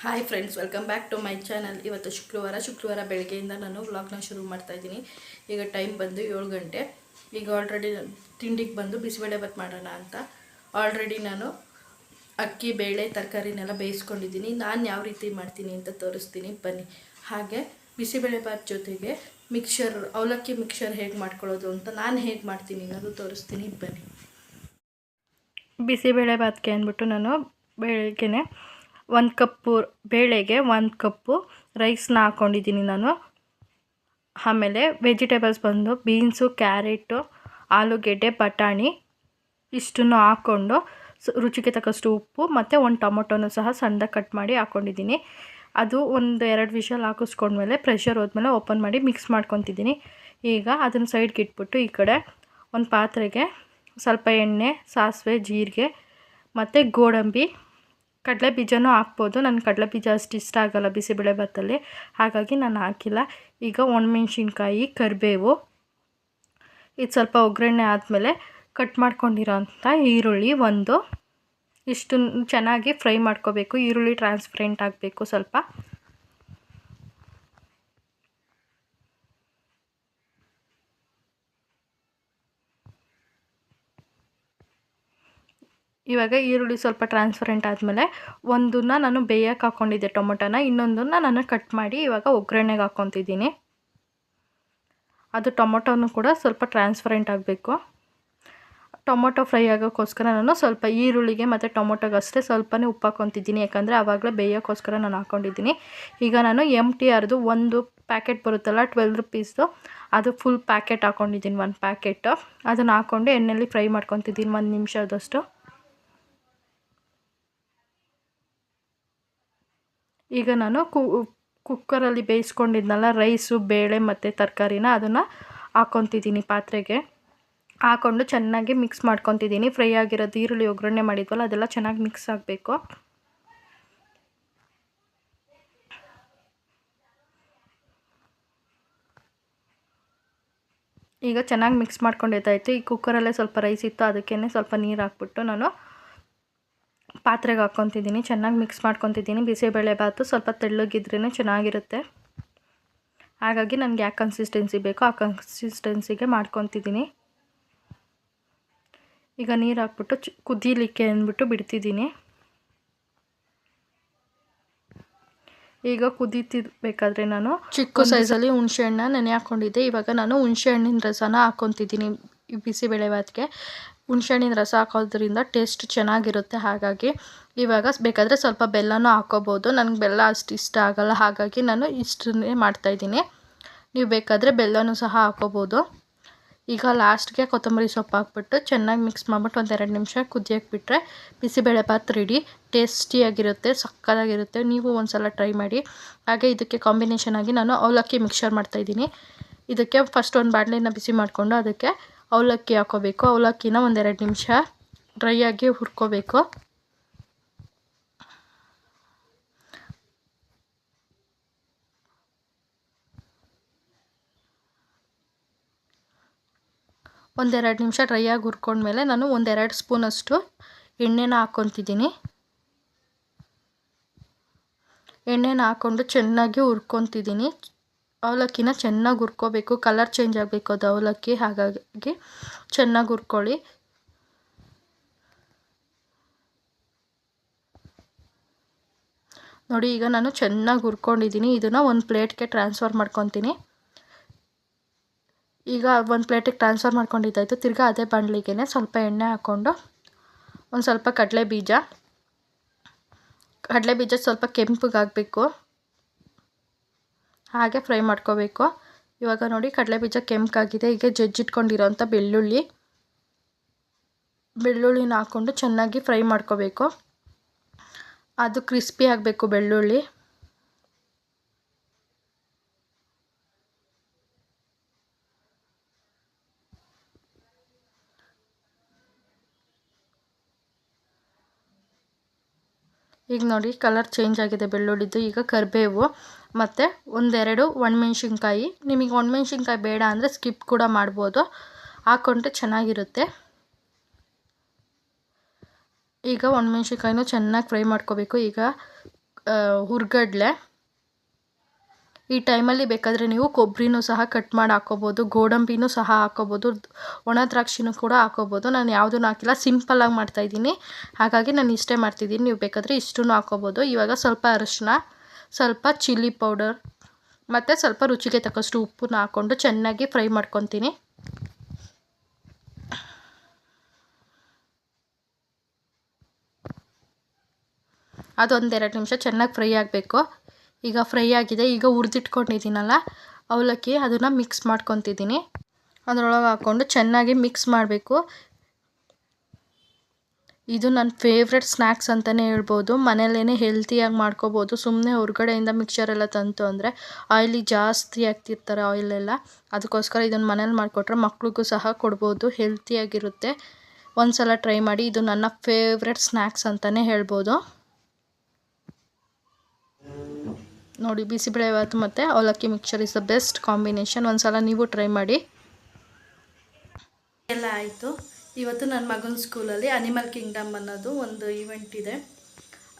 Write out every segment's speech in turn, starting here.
Hi friends welcome back to my channel ಇವತ್ತು ಶುಕ್ರವಾರ ಶುಕ್ರವಾರ ಬೆಳಗ್ಗೆಯಿಂದ ನಾನು ವ್ಲಾಗ್ನ ಶುರು ಮಾಡ್ತಾಯಿದ್ದೀನಿ ಈಗ ಟೈಮ್ ಬಂದು ಏಳು ಗಂಟೆ. ಈಗ ಆಲ್ರೆಡಿ ತಿಂಡಿಗೆ ಬಂದು ಬಿಸಿಬೇಳೆಭಾತ್ ಮಾಡೋಣ ಅಂತ. ಆಲ್ರೆಡಿ ನಾನು ಅಕ್ಕಿ, ಬೇಳೆ, ತರಕಾರಿನೆಲ್ಲ ಬೇಯಿಸ್ಕೊಂಡಿದ್ದೀನಿ. ನಾನು ಯಾವ ರೀತಿ ಮಾಡ್ತೀನಿ ಅಂತ ತೋರಿಸ್ತೀನಿ. ಬನ್ನಿ. ಹಾಗೆ ಬಿಸಿಬೇಳೆಭಾತ್ ಜೊತೆಗೆ ಮಿಕ್ಸರ್ ಅವಲಕ್ಕಿ ಮಿಕ್ಸರ್ ಹೇಗೆ ಮಾಡ್ಕೊಳ್ಳೋದು ಅಂತ ನಾನು ಹೇಗೆ ಮಾಡ್ತೀನಿ ಅನ್ನೋದು ತೋರಿಸ್ತೀನಿ. ಬನ್ನಿ. ಬಿಸಿಬೇಳೆ ಬಾತ್ಗೆ ಅಂದ್ಬಿಟ್ಟು ನಾನು ಬೆಳಗ್ಗೆನೆ ಒಂದು ಕಪ್ಪು ಬೇಳೆಗೆ ಒಂದು ಕಪ್ಪು ರೈಸ್ನ ಹಾಕ್ಕೊಂಡಿದ್ದೀನಿ ನಾನು. ಆಮೇಲೆ ವೆಜಿಟೇಬಲ್ಸ್ ಬಂದು ಬೀನ್ಸು ಕ್ಯಾರೆಟು ಆಲೂಗೆಡ್ಡೆ, ಬಟಾಣಿ ಇಷ್ಟನ್ನು ಹಾಕ್ಕೊಂಡು ರುಚಿಗೆ ತಕ್ಕಷ್ಟು ಉಪ್ಪು ಮತ್ತು ಒಂದು ಟೊಮೊಟೊನೂ ಸಹ ಸಣ್ಣದ ಕಟ್ ಮಾಡಿ ಹಾಕ್ಕೊಂಡಿದ್ದೀನಿ ಅದು ಒಂದು ಎರಡು ವಿಷಲ್ ಹಾಕಿಸ್ಕೊಂಡ್ಮೇಲೆ ಪ್ರೆಷರ್ ಹೋದ್ಮೇಲೆ ಓಪನ್ ಮಾಡಿ ಮಿಕ್ಸ್ ಮಾಡ್ಕೊತಿದ್ದೀನಿ. ಈಗ ಅದನ್ನು ಸೈಡ್ಗೆ ಇಟ್ಬಿಟ್ಟು ಈ ಕಡೆ ಒಂದು ಪಾತ್ರೆಗೆ ಸ್ವಲ್ಪ ಎಣ್ಣೆ, ಸಾಸಿವೆ, ಜೀರಿಗೆ ಮತ್ತು ಗೋಡಂಬಿ ಕಡಲೆ ಬೀಜನೂ ಹಾಕ್ಬೋದು. ನನ್ನ ಕಡಲೆ ಬೀಜ ಅಷ್ಟು ಇಷ್ಟ ಆಗೋಲ್ಲ ಬಿಸಿಬೇಳೆ ಭಾತಲ್ಲಿ. ಹಾಗಾಗಿ ನಾನು ಹಾಕಿಲ್ಲ. ಈಗ ಒಣಮೆಣ್ಸಿನ್ಕಾಯಿ, ಕರಿಬೇವು, ಇದು ಸ್ವಲ್ಪ ಒಗ್ಗರಣೆ ಆದಮೇಲೆ ಕಟ್ ಮಾಡ್ಕೊಂಡಿರೋ ಅಂಥ ಈರುಳ್ಳಿ ಒಂದು. ಇಷ್ಟು ಚೆನ್ನಾಗಿ ಫ್ರೈ ಮಾಡ್ಕೋಬೇಕು. ಈರುಳ್ಳಿ ಟ್ರಾನ್ಸ್ಪರೆಂಟ್ ಆಗಬೇಕು ಸ್ವಲ್ಪ. ಇವಾಗ ಈರುಳ್ಳಿ ಸ್ವಲ್ಪ ಟ್ರಾನ್ಸ್ಪರೆಂಟ್ ಆದಮೇಲೆ ಒಂದನ್ನ ನಾನು ಬೇಯಕ್ಕೆ ಹಾಕ್ಕೊಂಡಿದ್ದೆ ಟೊಮೊಟೊನ, ಇನ್ನೊಂದನ್ನು ನಾನು ಕಟ್ ಮಾಡಿ ಇವಾಗ ಒಗ್ಗರಣೆಗೆ ಹಾಕ್ಕೊತಿದ್ದೀನಿ. ಅದು ಟೊಮೊಟೊನೂ ಕೂಡ ಸ್ವಲ್ಪ ಟ್ರಾನ್ಸ್ಪರೆಂಟ್ ಆಗಬೇಕು. ಟೊಮೊಟೊ ಫ್ರೈ ಆಗೋಕ್ಕೋಸ್ಕರ ನಾನು ಸ್ವಲ್ಪ ಈರುಳ್ಳಿಗೆ ಮತ್ತು ಟೊಮೊಟೊಗೆ ಅಷ್ಟೇ ಸ್ವಲ್ಪನೇ ಉಪ್ಪು ಹಾಕ್ಕೊತಿದ್ದೀನಿ, ಯಾಕಂದರೆ ಆವಾಗಲೇ ಬೇಯೋಕ್ಕೋಸ್ಕರ ನಾನು ಹಾಕ್ಕೊಂಡಿದ್ದೀನಿ. ಈಗ ನಾನು ಎಂ ಟಿ ಆರ್ದು ಒಂದು ಪ್ಯಾಕೆಟ್ ಬರುತ್ತಲ್ಲ ಟ್ವೆಲ್ ರುಪೀಸ್ದು ಅದು ಫುಲ್ ಪ್ಯಾಕೆಟ್ ಹಾಕ್ಕೊಂಡಿದ್ದೀನಿ ಒಂದು ಪ್ಯಾಕೆಟ್ ಅದನ್ನು ಹಾಕ್ಕೊಂಡು ಎಣ್ಣೆಯಲ್ಲಿ ಫ್ರೈ ಮಾಡ್ಕೊತಿದ್ದೀನಿ, ಒಂದು ನಿಮಿಷದಷ್ಟು. ಈಗ ನಾನು ಕುಕ್ಕರಲ್ಲಿ ಬೇಯಿಸ್ಕೊಂಡಿದ್ನಲ್ಲ ರೈಸು, ಬೇಳೆ ಮತ್ತು ತರಕಾರಿನ ಅದನ್ನು ಹಾಕ್ಕೊತಿದ್ದೀನಿ ಪಾತ್ರೆಗೆ. ಹಾಕ್ಕೊಂಡು ಚೆನ್ನಾಗಿ ಮಿಕ್ಸ್ ಮಾಡ್ಕೊತಿದ್ದೀನಿ. ಫ್ರೈ ಆಗಿರೋದು ಈರುಳ್ಳಿ, ಒಗ್ಗರಣೆ ಮಾಡಿದ್ವಲ್ಲ, ಅದೆಲ್ಲ ಚೆನ್ನಾಗಿ ಮಿಕ್ಸ್ ಆಗಬೇಕು. ಈಗ ಚೆನ್ನಾಗಿ ಮಿಕ್ಸ್ ಮಾಡ್ಕೊಂಡಿದ್ದಾಯಿತು. ಈ ಕುಕ್ಕರಲ್ಲೇ ಸ್ವಲ್ಪ ರೈಸ್ ಇತ್ತು ಅದಕ್ಕೇ ಸ್ವಲ್ಪ ನೀರು ಹಾಕ್ಬಿಟ್ಟು ನಾನು ಪಾತ್ರೆಗೆ ಹಾಕ್ಕೊತಿದ್ದೀನಿ ಚೆನ್ನಾಗಿ ಮಿಕ್ಸ್ ಮಾಡ್ಕೊತಿದ್ದೀನಿ. ಬಿಸಿಬೇಳೆ ಭಾತು ಸ್ವಲ್ಪ ತೆಳ್ಳಗಿದ್ರೇ ಚೆನ್ನಾಗಿರುತ್ತೆ. ಹಾಗಾಗಿ ನನಗೆ ಯಾವ ಕನ್ಸಿಸ್ಟೆನ್ಸಿ ಬೇಕೋ. ಆ ಕನ್ಸಿಸ್ಟೆನ್ಸಿಗೆ ಮಾಡ್ಕೊತಿದ್ದೀನಿ. ಈಗ ನೀರು ಹಾಕ್ಬಿಟ್ಟು ಚ ಕುದೀಲಿಕ್ಕೆ ಅಂದ್ಬಿಟ್ಟು ಬಿಡ್ತಿದ್ದೀನಿ. ಈಗ ಕುದೀತಿರ್ಬೇಕಾದ್ರೆ ನಾನು ಚಿಕ್ಕ ಸೈಜಲ್ಲಿ ಹುಣಸೆಹಣ್ಣ ನೆನೆ ಹಾಕ್ಕೊಂಡಿದ್ದೆ ಇವಾಗ ನಾನು ಹುಣಸೆಹಣ್ಣಿನ ರಸನ ಹಾಕ್ಕೊತಿದ್ದೀನಿ ಬಿಸಿಬೇಳೆ ಭಾತ್ಗೆ. ಹುಣ್ಸೆಹಣ್ಣಿನ ರಸ ಹಾಕೋದ್ರಿಂದ ಟೇಸ್ಟ್ ಚೆನ್ನಾಗಿರುತ್ತೆ, ಹಾಗಾಗಿ ಇವಾಗ ಬೇಕಾದರೆ ಸ್ವಲ್ಪ ಬೆಲ್ಲನೂ ಹಾಕ್ಕೋಬೋದು ನನಗೆ ಬೆಲ್ಲ ಅಷ್ಟು ಇಷ್ಟ ಆಗೋಲ್ಲ, ಹಾಗಾಗಿ ನಾನು ಇಷ್ಟನ್ನೇ ಮಾಡ್ತಾಯಿದ್ದೀನಿ ನೀವು ಬೇಕಾದರೆ ಬೆಲ್ಲನೂ ಸಹ ಹಾಕ್ಕೋಬೋದು ಈಗ ಲಾಸ್ಟ್ಗೆ ಕೊತ್ತಂಬರಿ ಸೊಪ್ಪು ಹಾಕ್ಬಿಟ್ಟು ಚೆನ್ನಾಗಿ ಮಿಕ್ಸ್ ಮಾಡಿಬಿಟ್ಟು ಒಂದೆರಡು ನಿಮಿಷ ಕುದಿಯೋಕ್ಕೆ ಬಿಟ್ಟರೆ ಬಿಸಿಬೇಳೆ ಭಾತ್ ರೆಡಿ ಟೇಸ್ಟಿಯಾಗಿರುತ್ತೆ, ಸಕ್ಕತ್ತಾಗಿರುತ್ತೆ. ನೀವು ಒಂದು ಸಲ ಟ್ರೈ ಮಾಡಿ. ಹಾಗೆ ಇದಕ್ಕೆ ಕಾಂಬಿನೇಷನ್ ಆಗಿ ನಾನು ಅವಲಕ್ಕಿ ಮಿಕ್ಸರ್ ಮಾಡ್ತಾಯಿದ್ದೀನಿ ಇದಕ್ಕೆ ಫಸ್ಟ್ ಒಂದು ಬಾಣಲೆನ ಬಿಸಿ ಮಾಡಿಕೊಂಡು ಅದಕ್ಕೆ ಅವಲಕ್ಕಿ ಹಾಕೋಬೇಕು. ಅವಲಕ್ಕಿನ ಒಂದೆರಡು ನಿಮಿಷ ಡ್ರೈ ಆಗಿ ಹುರ್ಕೋಬೇಕು. ಒಂದೆರಡು ನಿಮಿಷ ಡ್ರೈ ಆಗಿ ಹುರ್ಕೊಂಡ್ಮೇಲೆ ನಾನು ಒಂದೆರಡು ಸ್ಪೂನಷ್ಟು ಎಣ್ಣೆನ ಹಾಕ್ಕೊತಿದ್ದೀನಿ. ಎಣ್ಣೆನ ಹಾಕ್ಕೊಂಡು ಚೆನ್ನಾಗಿ ಹುರ್ಕೊತಿದ್ದೀನಿ. ಅವಲಕ್ಕಿನ ಚೆನ್ನಾಗಿ ಹುರ್ಕೋಬೇಕು ಕಲರ್ ಚೇಂಜ್ ಆಗಬೇಕು ಅದು ಅವಲಕ್ಕಿ, ಹಾಗಾಗಿ ಚೆನ್ನಾಗಿ ಹುರ್ಕೊಳ್ಳಿ. ನೋಡಿ, ಈಗ ನಾನು ಚೆನ್ನಾಗಿ ಹುರ್ಕೊಂಡಿದ್ದೀನಿ. ಇದನ್ನು ಒಂದು ಪ್ಲೇಟ್ಗೆ ಟ್ರಾನ್ಸ್ಫರ್ ಮಾಡ್ಕೊತೀನಿ. ಈಗ ಒಂದು ಪ್ಲೇಟಿಗೆ ಟ್ರಾನ್ಸ್ಫರ್ ಮಾಡ್ಕೊಂಡಿದ್ದಾಯಿತು. ತಿರ್ಗಾ ಅದೇ ಬಾಣಲಿಗೆ ಸ್ವಲ್ಪ ಎಣ್ಣೆ ಹಾಕ್ಕೊಂಡು ಒಂದು ಸ್ವಲ್ಪ ಕಡಲೆ ಬೀಜ ಕಡಲೆ ಬೀಜ ಸ್ವಲ್ಪ ಕೆಂಪಗಾಗಬೇಕು. ಹಾಗೆ ಫ್ರೈ ಮಾಡ್ಕೋಬೇಕು. ಇವಾಗ ನೋಡಿ ಕಡಲೆ ಬೀಜ ಕೆಂಪಾಗಿದೆ. ಈಗ ಜಜ್ಜಿಟ್ಕೊಂಡಿರೋಂಥ ಬೆಳ್ಳುಳ್ಳಿ. ಬೆಳ್ಳುಳ್ಳಿನ ಹಾಕ್ಕೊಂಡು ಚೆನ್ನಾಗಿ ಫ್ರೈ ಮಾಡ್ಕೋಬೇಕು. ಅದು ಕ್ರಿಸ್ಪಿ ಆಗಬೇಕು ಬೆಳ್ಳುಳ್ಳಿ. ಈಗ ನೋಡಿ ಕಲರ್ ಚೇಂಜ್ ಆಗಿದೆ ಬೆಳ್ಳುಳ್ಳಿದ್ದು ಈಗ ಕರಿಬೇವು. ಮತ್ತು ಒಂದೆರಡು ಒಣಮೆಣ್ಸಿನ್ಕಾಯಿ. ನಿಮಗೆ ಒಣಮೆಣ್ಸಿನ್ಕಾಯಿ ಬೇಡ ಅಂದರೆ ಸ್ಕಿಪ್ ಕೂಡ ಮಾಡ್ಬೋದು. ಹಾಕ್ಕೊಂಡ್ರೆ ಚೆನ್ನಾಗಿರುತ್ತೆ. ಈಗ ಒಣಮೆಣ್ಸಿನ್ಕಾಯಿನೂ ಚೆನ್ನಾಗಿ ಫ್ರೈ ಮಾಡ್ಕೋಬೇಕು. ಈಗ ಹುರ್ಗಡ್ಲೆ. ಈ ಟೈಮಲ್ಲಿ ಬೇಕಾದರೆ ನೀವು ಕೊಬ್ಬರಿನೂ ಸಹ ಕಟ್ ಮಾಡಿ ಹಾಕ್ಕೋಬೋದು ಗೋಡಂಬಿನೂ ಸಹ ಹಾಕ್ಕೋಬೋದು ಒಣ ದ್ರಾಕ್ಷಿನೂ ಕೂಡ ಹಾಕ್ಕೋಬೋದು ನಾನು ಯಾವುದೂ ಹಾಕಿಲ್ಲ ಸಿಂಪಲ್ಲಾಗಿ ಮಾಡ್ತಾಯಿದ್ದೀನಿ ಹಾಗಾಗಿ ನಾನು ಇಷ್ಟೇ ಮಾಡ್ತಿದ್ದೀನಿ. ನೀವು ಬೇಕಾದರೆ ಇಷ್ಟನ್ನೂ ಹಾಕ್ಕೋಬೋದು ಇವಾಗ ಸ್ವಲ್ಪ ಅರಿಶಿನ ಸ್ವಲ್ಪ ಚಿಲ್ಲಿ ಪೌಡರ್, ಮತ್ತು ಸ್ವಲ್ಪ ರುಚಿಗೆ ತಕ್ಕಷ್ಟು ಉಪ್ಪನ್ನ ಹಾಕ್ಕೊಂಡು ಚೆನ್ನಾಗಿ ಫ್ರೈ ಮಾಡ್ಕೊತೀನಿ. ಅದೊಂದೆರಡು ನಿಮಿಷ ಚೆನ್ನಾಗಿ ಫ್ರೈ ಆಗಬೇಕು. ಈಗ ಫ್ರೈ ಆಗಿದೆ, ಈಗ ಹುರಿದಿಟ್ಕೊಂಡಿದ್ದೀನಲ್ಲ, ಅವಲಕ್ಕಿ ಅದನ್ನು ಮಿಕ್ಸ್ ಮಾಡ್ಕೊತಿದ್ದೀನಿ. ಅದರೊಳಗೆ ಹಾಕ್ಕೊಂಡು ಚೆನ್ನಾಗಿ ಮಿಕ್ಸ್ ಮಾಡಬೇಕು. ಇದು ನನ್ನ ಫೇವ್ರೆಟ್ ಸ್ನ್ಯಾಕ್ಸ್ ಅಂತಲೇ ಹೇಳ್ಬೋದು. ಮನೇಲೇ ಹೆಲ್ತಿಯಾಗಿ ಮಾಡ್ಕೋಬೋದು. ಸುಮ್ಮನೆ ಹೊರಗಡೆಯಿಂದ ಮಿಕ್ಸರ್ ಎಲ್ಲ ತಂತು ಅಂದರೆ ಆಯಿಲಿ ಜಾಸ್ತಿ ಆಗ್ತಿರ್ತಾರೆ ಆಯಿಲೆಲ್ಲ ಅದಕ್ಕೋಸ್ಕರ ಇದನ್ನು ಮನೇಲಿ ಮಾಡಿಕೊಟ್ರೆ ಮಕ್ಳಿಗೂ ಸಹ ಕೊಡ್ಬೋದು ಹೆಲ್ತಿಯಾಗಿರುತ್ತೆ ಒಂದು ಸಲ ಟ್ರೈ ಮಾಡಿ, ಇದು ನನ್ನ ಫೇವ್ರೆಟ್ ಸ್ನ್ಯಾಕ್ಸ್ ಅಂತಲೇ ಹೇಳ್ಬೋದು. ನೋಡಿ ಬಿಸಿಬೇಳೆಭಾತು ಮತ್ತು ಅವಲಕ್ಕಿ mixer is the best combination ಒಂದು ಸಲ ನೀವು ಟ್ರೈ ಮಾಡಿ. ಎಲ್ಲ ಆಯಿತು. ಇವತ್ತು ನನ್ನ ಮಗನ ಸ್ಕೂಲಲ್ಲಿ ಅನಿಮಲ್ ಕಿಂಗ್ಡಮ್ ಅನ್ನೋದು ಒಂದು ಈವೆಂಟ್ ಇದೆ.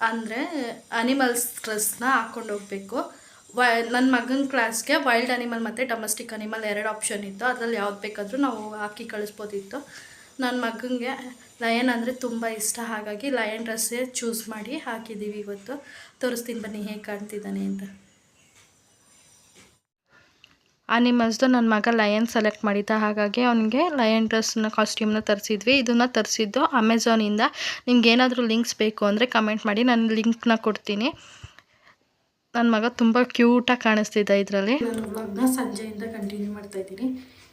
ಅಂದರೆ ಅನಿಮಲ್ಸ್ ಡ್ರೆಸ್ನ ಹಾಕ್ಕೊಂಡು ಹೋಗಬೇಕು. ವ ನನ್ನ ಮಗನ ಕ್ಲಾಸ್ಗೆ ವೈಲ್ಡ್ ಅನಿಮಲ್ ಮತ್ತು ಡೊಮೆಸ್ಟಿಕ್ ಅನಿಮಲ್ ಎರಡು ಆಪ್ಷನ್ ಇತ್ತು. ಅದರಲ್ಲಿ ಯಾವ್ದು ಬೇಕಾದರೂ ನಾವು ಹಾಕಿ ಕಳಿಸ್ಬೋದಿತ್ತು. ನನ್ನ ಮಗನಿಗೆ ಲಯನ್ ಅಂದರೆ ತುಂಬ ಇಷ್ಟ. ಹಾಗಾಗಿ ಲಯನ್ ಡ್ರೆಸ್ಸೇ ಚೂಸ್ ಮಾಡಿ ಹಾಕಿದ್ದೀವಿ ಇವತ್ತು. ತೋರಿಸ್ತೀನಿ ಬನ್ನಿ ಹೇಗೆ ಕಾಣ್ತಿದ್ದಾನೆ ಅಂತ. ಅನಿಮಲ್ಸ್ದು ನನ್ನ ಮಗ ಲಯನ್ ಸೆಲೆಕ್ಟ್ ಮಾಡಿದ್ದ. ಹಾಗಾಗಿ ಅವನಿಗೆ ಲಯನ್ ಡ್ರೆಸ್ನ ಕಾಸ್ಟ್ಯೂಮ್ನ ತರಿಸಿದ್ವಿ. ಇದನ್ನು ತರಿಸಿದ್ದು ಅಮೆಝಾನಿಂದ ನಿಮ್ಗೆ ಏನಾದರೂ ಲಿಂಕ್ಸ್ ಬೇಕು ಅಂದರೆ ಕಮೆಂಟ್ ಮಾಡಿ ನಾನು ಲಿಂಕ್ನ ಕೊಡ್ತೀನಿ. ನನ್ನ ಮಗ ತುಂಬ ಕ್ಯೂಟಾಗಿ ಕಾಣಿಸ್ತಿದ್ದ ಇದರಲ್ಲಿ. ನಾನು ಸಂಜೆಯಿಂದ ಕಂಟಿನ್ಯೂ ಮಾಡ್ತಾಯಿದ್ದೀನಿ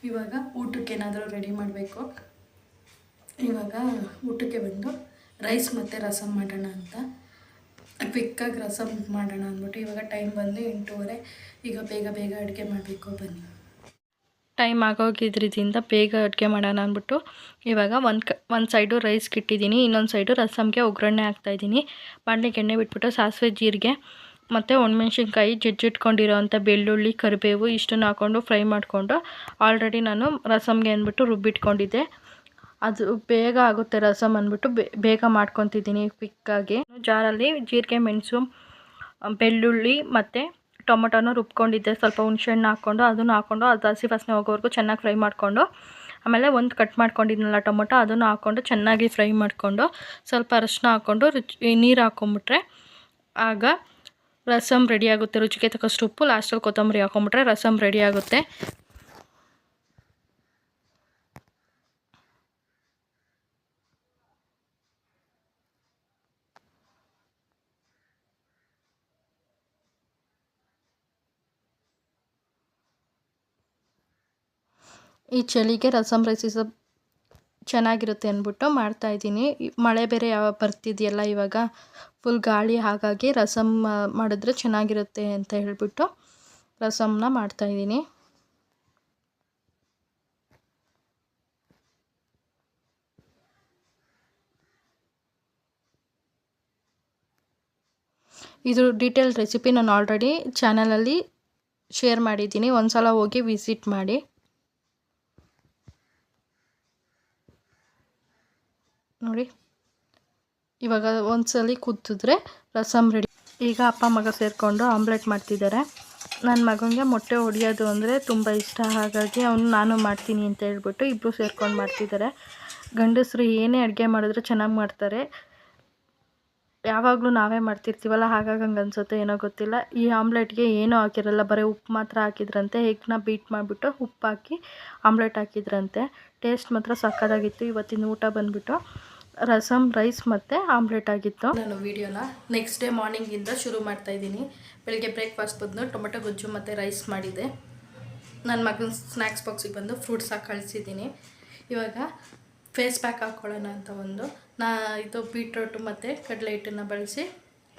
ಇವಾಗ ಊಟಕ್ಕೆ ಏನಾದರೂ ರೆಡಿ ಮಾಡಬೇಕು. ಇವಾಗ ಊಟಕ್ಕೆ ಬಂದು ರೈಸ್ ಮತ್ತು ರಸಮ್ ಮಾಡೋಣ ಅಂತ. ಕ್ವಿಕ್ಕಾಗಿ ರಸಮ್ ಮಾಡೋಣ ಅಂದ್ಬಿಟ್ಟು ಇವಾಗ ಟೈಮ್ ಬಂದು ಎಂಟೂವರೆ. ಈಗ ಬೇಗ ಬೇಗ ಅಡುಗೆ ಮಾಡಬೇಕು ಬನ್ನಿ. ಟೈಮ್ ಆಗೋಗಿದ್ರಿಂದ ಬೇಗ ಅಡುಗೆ ಮಾಡೋಣ ಅಂದ್ಬಿಟ್ಟು ಇವಾಗ ಒಂದು ಕ, ಒಂದು ಸೈಡು ರೈಸ್ ಇಟ್ಟಿದ್ದೀನಿ ಇನ್ನೊಂದು ಸೈಡು ರಸಮ್ಗೆ ಒಗ್ಗರಣೆ ಹಾಕ್ತಾಯಿದ್ದೀನಿ ಬಾಣಲಿಗೆ ಎಣ್ಣೆ ಬಿಟ್ಬಿಟ್ಟು ಸಾಸಿವೆ ಜೀರಿಗೆ ಮತ್ತು ಒಣಮೆಣ್ಸಿನ್ಕಾಯಿ ಜಜ್ಜಿಟ್ಕೊಂಡಿರೋವಂಥ ಬೆಳ್ಳುಳ್ಳಿ, ಕರಿಬೇವು ಇಷ್ಟನ್ನು ಹಾಕ್ಕೊಂಡು ಫ್ರೈ ಮಾಡಿಕೊಂಡು ಆಲ್ರೆಡಿ ನಾನು ರಸಮ್ಗೆ ಅಂದ್ಬಿಟ್ಟು ರುಬ್ಬಿಟ್ಕೊಂಡಿದ್ದೆ. ಅದು ಬೇಗ ಆಗುತ್ತೆ ರಸಮ್ ಅಂದ್ಬಿಟ್ಟು ಬೇಗ ಮಾಡ್ಕೊತಿದ್ದೀನಿ ಕ್ವಿಕ್ಕಾಗಿ ಜಾರಲ್ಲಿ ಜೀರಿಗೆ, ಮೆಣಸು ಬೆಳ್ಳುಳ್ಳಿ ಮತ್ತು ಟೊಮೊಟೊನ ರುಬ್ಕೊಂಡಿದ್ದೆ. ಸ್ವಲ್ಪ ಹುಣಸೆಹಣ್ಣು ಹಾಕ್ಕೊಂಡು ಅದನ್ನು ಹಾಕ್ಕೊಂಡು ಅದು ಹಸಿ ವಾಸನೆ ಹೋಗೋವರೆಗೂ ಚೆನ್ನಾಗಿ ಫ್ರೈ ಮಾಡಿಕೊಂಡು, ಆಮೇಲೆ ಒಂದು ಕಟ್ ಮಾಡ್ಕೊಂಡಿದ್ನಲ್ಲ ಟೊಮೊಟೊ ಅದನ್ನು ಹಾಕ್ಕೊಂಡು ಚೆನ್ನಾಗಿ ಫ್ರೈ ಮಾಡಿಕೊಂಡು ಸ್ವಲ್ಪ ಅರಶಿನ ಹಾಕ್ಕೊಂಡು ರುಚಿ ನೀರು ಹಾಕ್ಕೊಂಬಿಟ್ರೆ ಆಗ ರಸಮ್ ರೆಡಿ ಆಗುತ್ತೆ. ರುಚಿಗೆ ತಕ್ಕಷ್ಟು ಉಪ್ಪು, ಲಾಸ್ಟಲ್ಲಿ ಕೊತ್ತಂಬರಿ ಹಾಕ್ಕೊಂಬಿಟ್ರೆ ರಸಮ್ ರೆಡಿ ಆಗುತ್ತೆ. ಈ ಚಳಿಗೆ ರೈಸ್ ಇಸ್ ಚೆನ್ನಾಗಿರುತ್ತೆ ಅಂದ್ಬಿಟ್ಟು ಮಾಡ್ತಾಯಿದ್ದೀನಿ ಮಳೆ ಬೇರೆ ಯಾವ ಬರ್ತಿದೆಯಲ್ಲ ಇವಾಗ ಫುಲ್ ಗಾಳಿ, ಹಾಗಾಗಿ ರಸಮ್ ಮಾಡಿದ್ರೆ ಚೆನ್ನಾಗಿರುತ್ತೆ ಅಂತ ಹೇಳಿಬಿಟ್ಟು ರಸಮ್ನ ಮಾಡ್ತಾಯಿದ್ದೀನಿ ಇದು ಡೀಟೇಲ್ ರೆಸಿಪಿ ನಾನು ಆಲ್ರೆಡಿ ಚಾನಲಲ್ಲಿ ಶೇರ್ ಮಾಡಿದ್ದೀನಿ. ಒಂದು ಸಲ ಹೋಗಿ ವಿಸಿಟ್ ಮಾಡಿ. ನೋಡಿ. ಇವಾಗ ಒಂದ್ಸಲಿ ಕುದಿದ್ರೆ ರಸಮ್ ರೆಡಿ ಈಗ ಅಪ್ಪ ಮಗ ಸೇರಿಕೊಂಡು ಆಮ್ಲೆಟ್ ಮಾಡ್ತಿದ್ದಾರೆ. ನನ್ನ ಮಗನಿಗೆ ಮೊಟ್ಟೆ ಹೊಡಿಯೋದು ಅಂದರೆ ತುಂಬ ಇಷ್ಟ. ಹಾಗಾಗಿ ಅವನು ನಾನು ಮಾಡ್ತೀನಿ ಅಂತ ಹೇಳ್ಬಿಟ್ಟು ಇಬ್ಬರು ಸೇರ್ಕೊಂಡು ಮಾಡ್ತಿದ್ದಾರೆ. ಗಂಡಸರು ಏನೇ ಅಡುಗೆ ಮಾಡಿದ್ರು ಚೆನ್ನಾಗಿ ಮಾಡ್ತಾರೆ. ಯಾವಾಗಲೂ ನಾವೇ ಮಾಡ್ತಿರ್ತೀವಲ್ಲ, ಹಾಗಾಗಿ ಹಂಗೆ ಅನ್ಸುತ್ತೆ ಏನೋ ಗೊತ್ತಿಲ್ಲ. ಈ ಆಮ್ಲೆಟ್ಗೆ ಏನೂ ಹಾಕಿರಲ್ಲ, ಬರೀ ಉಪ್ಪು ಮಾತ್ರ ಹಾಕಿದ್ರಂತೆ. ಎಗ್ನ ಬೀಟ್ ಮಾಡಿಬಿಟ್ಟು ಉಪ್ಪು ಹಾಕಿ ಆಮ್ಲೆಟ್ ಹಾಕಿದ್ರಂತೆ. ಟೇಸ್ಟ್ ಮಾತ್ರ ಸಕ್ಕದಾಗಿತ್ತು ಇವತ್ತಿನ ಊಟ ಬಂದುಬಿಟ್ಟು. ರಸಮ್ ರೈಸ್ ಮತ್ತು ಆಮ್ಲೆಟ್ ಆಗಿತ್ತು. ನಾನು ವೀಡಿಯೋನ ನೆಕ್ಸ್ಟ್ ಡೇ ಮಾರ್ನಿಂಗಿಂದ ಶುರು ಮಾಡ್ತಾ ಇದ್ದೀನಿ. ಬೆಳಿಗ್ಗೆ ಬ್ರೇಕ್ಫಾಸ್ಟ್ ಬಂದು ಟೊಮೆಟೊ, ಗೊಜ್ಜು ಮತ್ತು ರೈಸ್ ಮಾಡಿದೆ. ನನ್ನ ಮಗನ ಸ್ನ್ಯಾಕ್ಸ್ ಬಾಕ್ಸಿಗೆ ಬಂದು ಫ್ರೂಟ್ಸ್ ಹಾಕಿ ಕಳಿಸಿದ್ದೀನಿ. ಇವಾಗ ಫೇಸ್ ಪ್ಯಾಕ್ ಹಾಕ್ಕೊಳ್ಳೋಣ ಅಂತ ಒಂದು. ನಾ ಇದು ಬೀಟ್ರೋಟು ಮತ್ತು ಕಡಲೆ ಹಿಟ್ಟನ್ನು ಬಳಸಿ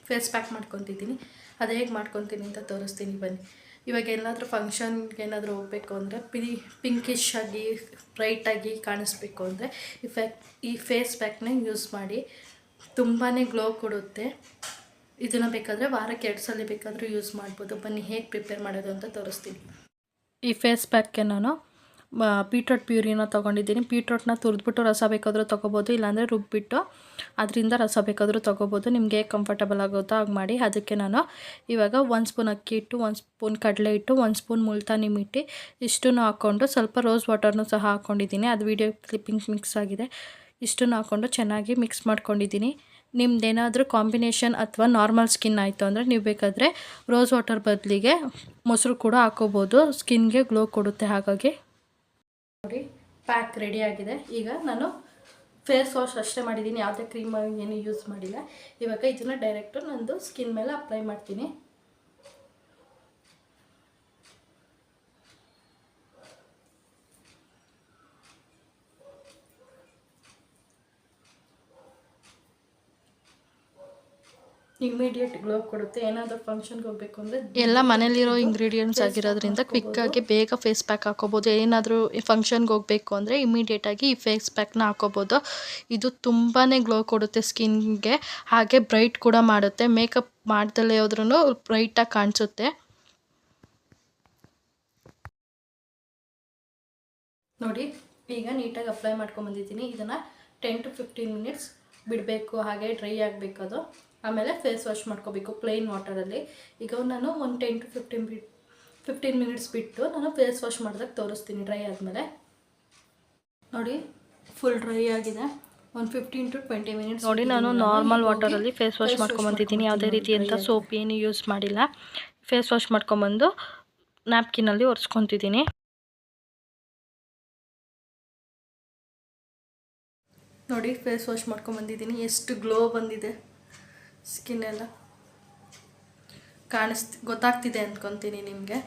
ಫೇಸ್ ಪ್ಯಾಕ್ ಮಾಡ್ಕೊತಿದ್ದೀನಿ. ಅದು ಹೇಗೆ ಮಾಡ್ಕೊತೀನಿ ಅಂತ ತೋರಿಸ್ತೀನಿ ಬನ್ನಿ. ಇವಾಗ ಎಲ್ಲಾದರೂ ಫಂಕ್ಷನ್ಗೆ ಏನಾದರೂ ಹೋಗಬೇಕು ಅಂದರೆ ಪಿ ಪಿಂಕಿಶ್ ಆಗಿ ಬ್ರೈಟಾಗಿ ಕಾಣಿಸ್ಬೇಕು ಅಂದರೆ ಈ ಫ್ಯಾಕ್ ಈ ಫೇಸ್ ಪ್ಯಾಕ್ನ ಯೂಸ್ ಮಾಡಿ ತುಂಬಾ ಗ್ಲೋ ಕೊಡುತ್ತೆ. ಇದನ್ನು ಬೇಕಾದರೆ ವಾರಕ್ಕೆ ಎರಡು ಸಲ ಬೇಕಾದರೂ ಯೂಸ್ ಮಾಡ್ಬೋದು. ಬನ್ನಿ ಹೇಗೆ ಪ್ರಿಪೇರ್ ಮಾಡೋದು ಅಂತ ತೋರಿಸ್ತೀನಿ. ಈ ಫೇಸ್ ಪ್ಯಾಕ್ಗೆ ನಾನು ಬೀಟ್ರೋಟ್ ಪ್ಯೂರಿನ ತೊಗೊಂಡಿದ್ದೀನಿ. ಬೀಟ್ರೋಟ್ನ ತುರಿದ್ಬಿಟ್ಟು ರಸ ಬೇಕಾದರೂ ತೊಗೋಬೋದು, ಇಲ್ಲಾಂದರೆ ರುಬ್ಬಿಟ್ಟು ಅದರಿಂದ ರಸ ಬೇಕಾದರೂ ತೊಗೋಬೋದು. ನಿಮಗೆ ಕಂಫರ್ಟಬಲ್ ಆಗುತ್ತೋ ಹಾಗೆ ಮಾಡಿ. ಅದಕ್ಕೆ ನಾನು ಇವಾಗ ಒಂದು ಸ್ಪೂನ್ ಅಕ್ಕಿ ಇಟ್ಟು, ಒಂದು ಸ್ಪೂನ್ ಕಡಲೆ ಹಿಟ್ಟು ಒಂದು ಸ್ಪೂನ್ ಮುಲ್ತಾನಿ ಮಿಟ್ಟಿ ಇಷ್ಟನ್ನು ಹಾಕ್ಕೊಂಡು ಸ್ವಲ್ಪ ರೋಸ್ ವಾಟರ್ನು ಸಹ ಹಾಕ್ಕೊಂಡಿದ್ದೀನಿ ಅದು ವೀಡಿಯೋ ಕ್ಲಿಪ್ಪಿಂಗ್ ಮಿಕ್ಸ್ ಆಗಿದೆ. ಇಷ್ಟನ್ನು ಹಾಕ್ಕೊಂಡು ಚೆನ್ನಾಗಿ ಮಿಕ್ಸ್ ಮಾಡ್ಕೊಂಡಿದ್ದೀನಿ. ನಿಮ್ದೇನಾದರೂ ಕಾಂಬಿನೇಷನ್ ಅಥವಾ ನಾರ್ಮಲ್ ಸ್ಕಿನ್ ಆಯಿತು ಅಂದರೆ ನೀವು ಬೇಕಾದರೆ ರೋಸ್ ವಾಟರ್ ಬದಲಿಗೆ ಮೊಸರು ಕೂಡ ಹಾಕೋಬೋದು. ಸ್ಕಿನ್ಗೆ ಗ್ಲೋ ಕೊಡುತ್ತೆ ಹಾಗಾಗಿ. ಪ್ಯಾಕ್ ರೆಡಿ ಆಗಿದೆ. ಈಗ ನಾನು ಫೇಸ್ ವಾಶ್ ಅಷ್ಟೇ ಮಾಡಿದ್ದೀನಿ. ಯಾವುದೇ ಕ್ರೀಮ್ ಏನು ಯೂಸ್ ಮಾಡಿಲ್ಲ. ಇವಾಗ ಇದನ್ನು ಡೈರೆಕ್ಟು ನಂದು ಸ್ಕಿನ್ ಮೇಲೆ ಅಪ್ಲೈ ಮಾಡ್ತೀನಿ. ಇಮಿಡಿಯೇಟ್ ಗ್ಲೋ ಕೊಡುತ್ತೆ. ಏನಾದರೂ ಫಂಕ್ಷನ್ಗೆ ಹೋಗಬೇಕು ಅಂದರೆ ಎಲ್ಲ ಮನೇಲಿರೋ ಇಂಗ್ರೀಡಿಯೆಂಟ್ಸ್ ಆಗಿರೋದ್ರಿಂದ ಕ್ವಿಕ್ಕಾಗಿ ಬೇಗ ಫೇಸ್ ಪ್ಯಾಕ್ ಹಾಕೋಬೋದು ಏನಾದರೂ ಫಂಕ್ಷನ್ಗೆ ಹೋಗಬೇಕು ಅಂದರೆ ಇಮಿಡಿಯೇಟಾಗಿ ಈ ಫೇಸ್ ಪ್ಯಾಕ್ನ ಹಾಕೋಬೋದು ಇದು ತುಂಬಾ ಗ್ಲೋ ಕೊಡುತ್ತೆ ಸ್ಕಿನ್ಗೆ ಹಾಗೆ ಬ್ರೈಟ್ ಕೂಡ ಮಾಡುತ್ತೆ. ಮೇಕಪ್ ಮಾಡ್ದಲೇ ಹೋದ್ರೂ ಬ್ರೈಟಾಗಿ ಕಾಣಿಸುತ್ತೆ. ನೋಡಿ ಈಗ ನೀಟಾಗಿ ಅಪ್ಲೈ ಮಾಡ್ಕೊಂಬಂದಿದ್ದೀನಿ ಇದನ್ನು ಟೆನ್ ಟು ಫಿಫ್ಟೀನ್ ಮಿನಿಟ್ಸ್ ಬಿಡಬೇಕು. ಹಾಗೆ ಡ್ರೈ ಆಗಬೇಕು ಅದು. ಆಮೇಲೆ ಫೇಸ್ ವಾಶ್ ಮಾಡ್ಕೋಬೇಕು ಪ್ಲೇನ್ ವಾಟರಲ್ಲಿ ಈಗ ನಾನು ಒಂದು ಟೆನ್ ಟು ಫಿಫ್ಟೀನ್ ಬಿಟ್ ಫಿಫ್ಟೀನ್ ಮಿನಿಟ್ಸ್ ಬಿಟ್ಟು ನಾನು ಫೇಸ್ ವಾಶ್ ಮಾಡಿದಾಗ ತೋರಿಸ್ತೀನಿ ಡ್ರೈ ಆದಮೇಲೆ. ನೋಡಿ ಫುಲ್ ಡ್ರೈ ಆಗಿದೆ. ಒಂದು ಫಿಫ್ಟೀನ್ ಟು ಟ್ವೆಂಟಿ ಮಿನಿಟ್ಸ್ ನೋಡಿ ನಾನು ನಾರ್ಮಲ್ ವಾಟರಲ್ಲಿ ಫೇಸ್ ವಾಶ್ ಮಾಡ್ಕೊಂಬಂದಿದ್ದೀನಿ. ಯಾವುದೇ ರೀತಿಯಂಥ ಸೋಪ್ ಏನು ಯೂಸ್ ಮಾಡಿಲ್ಲ. ಫೇಸ್ ವಾಶ್ ಮಾಡ್ಕೊಂಬಂದು ನ್ಯಾಪ್ಕಿನಲ್ಲಿ ಒರೆಸ್ಕೊತಿದ್ದೀನಿ. ನೋಡಿ ಫೇಸ್ ವಾಶ್ ಮಾಡ್ಕೊಂಬಂದಿದ್ದೀನಿ. ಎಷ್ಟು ಗ್ಲೋ ಬಂದಿದೆ. ಸ್ಕಿನ್ ಎಲ್ಲ ಕಾಣಿಸ್ತಿ, ಗೊತ್ತಾಗ್ತಿದೆ ಅಂದ್ಕೊತೀನಿ ನಿಮಗೆ.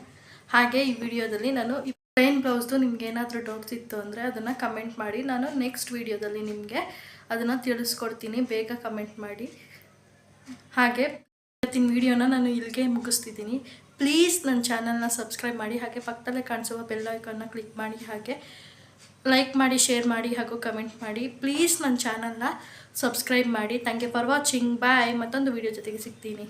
ಹಾಗೆ ಈ ವಿಡಿಯೋದಲ್ಲಿ ನಾನು ಈ ಪ್ಲೇನ್ ಬ್ಲೌಸ್ದು ನಿಮ್ಗೆ ಏನಾದರೂ ಡೌಟ್ಸ್ ಇತ್ತು ಅಂದರೆ ಅದನ್ನು ಕಮೆಂಟ್ ಮಾಡಿ. ನಾನು ನೆಕ್ಸ್ಟ್ ವಿಡಿಯೋದಲ್ಲಿ ನಿಮಗೆ ಅದನ್ನು ತಿಳಿಸ್ಕೊಡ್ತೀನಿ. ಬೇಗ ಕಮೆಂಟ್ ಮಾಡಿ. ಹಾಗೆ ಇವತ್ತಿನ ವಿಡಿಯೋನ ನಾನು ಇಲ್ಲಿಗೆ ಮುಗಿಸ್ತಿದ್ದೀನಿ. ಪ್ಲೀಸ್ ನನ್ನ ಚಾನಲ್ನ ಸಬ್ಸ್ಕ್ರೈಬ್ ಮಾಡಿ. ಹಾಗೆ ಪಕ್ಕದಲ್ಲೇ ಕಾಣಿಸುವ ಬೆಲ್ ಕ್ಲಿಕ್ ಮಾಡಿ. ಹಾಗೆ ಲೈಕ್ ಮಾಡಿ ಶೇರ್ ಮಾಡಿ ಹಾಗೂ ಕಮೆಂಟ್ ಮಾಡಿ. ಪ್ಲೀಸ್ ನನ್ನ ಚಾನಲ್ನ ಸಬ್ಸ್ಕ್ರೈಬ್ ಮಾಡಿ. Thank you for watching bye ಮತ್ತೊಂದು ವೀಡಿಯೋ ಜೊತೆಗೆ ಸಿಗ್ತೀನಿ.